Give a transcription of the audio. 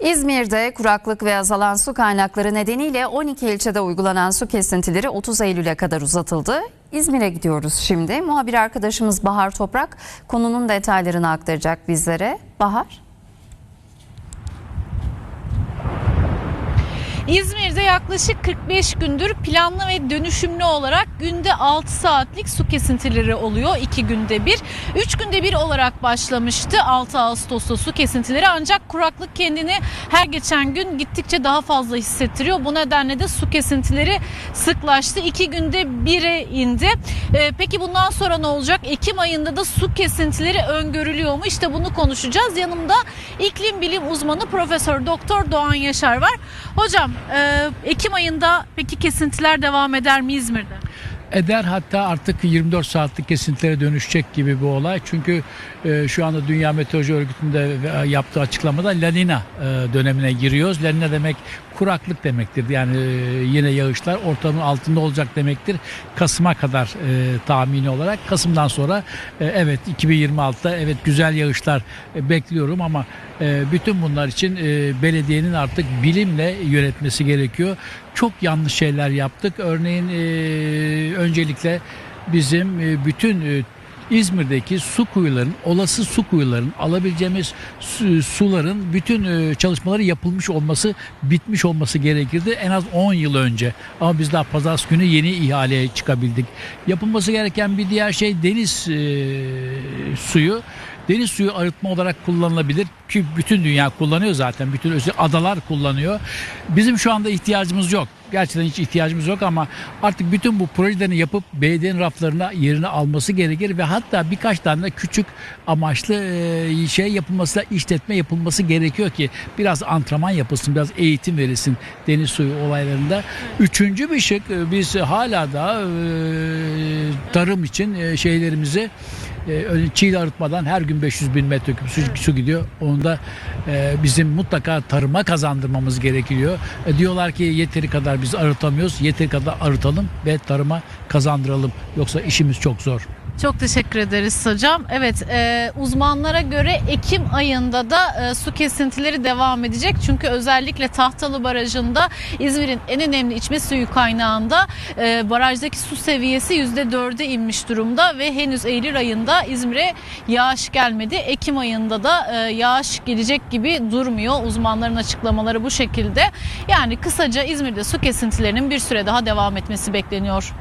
İzmir'de kuraklık ve azalan su kaynakları nedeniyle 12 ilçede uygulanan su kesintileri 30 Eylül'e kadar uzatıldı. İzmir'e gidiyoruz şimdi. Muhabir arkadaşımız Bahar Toprak konunun detaylarını aktaracak bizlere. Bahar. İzmir'de yaklaşık 45 gündür planlı ve dönüşümlü olarak günde 6 saatlik su kesintileri oluyor 2 günde bir. 3 günde bir olarak başlamıştı 6 Ağustos'ta su kesintileri ancak kuraklık kendini her geçen gün gittikçe daha fazla hissettiriyor. Bu nedenle de su kesintileri sıklaştı. 2 günde 1'e indi. Ee, peki bundan sonra ne olacak? Ekim ayında da su kesintileri öngörülüyor mu? İşte bunu konuşacağız. Yanımda iklim bilim uzmanı Profesör Doktor Doğan Yaşar var. Hocam e, Ekim ayında peki kesintiler devam eder mi İzmir'de? eder hatta artık 24 saatlik kesintilere dönüşecek gibi bu olay. Çünkü e, şu anda Dünya Meteoroloji Örgütü'nde e, yaptığı açıklamada La Nina e, dönemine giriyoruz. La Nina demek kuraklık demektir. Yani e, yine yağışlar ortamın altında olacak demektir. Kasım'a kadar e, tahmini olarak. Kasım'dan sonra e, evet 2026'da evet güzel yağışlar e, bekliyorum ama e, bütün bunlar için e, belediyenin artık bilimle yönetmesi gerekiyor. Çok yanlış şeyler yaptık. Örneğin e, öncelikle bizim e, bütün e, İzmir'deki su kuyuların, olası su kuyuların, alabileceğimiz su- suların bütün e, çalışmaları yapılmış olması, bitmiş olması gerekirdi en az 10 yıl önce. Ama biz daha pazartesi günü yeni ihaleye çıkabildik. Yapılması gereken bir diğer şey deniz e, suyu. Deniz suyu arıtma olarak kullanılabilir ki bütün dünya kullanıyor zaten. Bütün özel adalar kullanıyor. Bizim şu anda ihtiyacımız yok. Gerçekten hiç ihtiyacımız yok ama artık bütün bu projelerini yapıp belediyenin raflarına yerini alması gerekir ve hatta birkaç tane de küçük amaçlı şey yapılması, işletme yapılması gerekiyor ki biraz antrenman yapılsın, biraz eğitim verilsin deniz suyu olaylarında. Üçüncü bir şık e, biz hala da tarım için şeylerimizi çiğ arıtmadan her gün 500 bin metreküp su, su gidiyor. Onu da e, bizim mutlaka tarıma kazandırmamız gerekiyor. E, diyorlar ki yeteri kadar biz arıtamıyoruz. Yeteri kadar arıtalım ve tarıma kazandıralım. Yoksa işimiz çok zor. Çok teşekkür ederiz hocam. Evet e, uzmanlara göre Ekim ayında da e, su kesintileri devam edecek. Çünkü özellikle Tahtalı Barajı'nda İzmir'in en önemli içme suyu kaynağında e, barajdaki su seviyesi %4'e inmiş durumda ve henüz Eylül ayında İzmir'e yağış gelmedi. Ekim ayında da e, yağış gelecek gibi durmuyor. Uzmanların açıklamaları bu şekilde. Yani kısaca İzmir'de su kesintilerinin bir süre daha devam etmesi bekleniyor.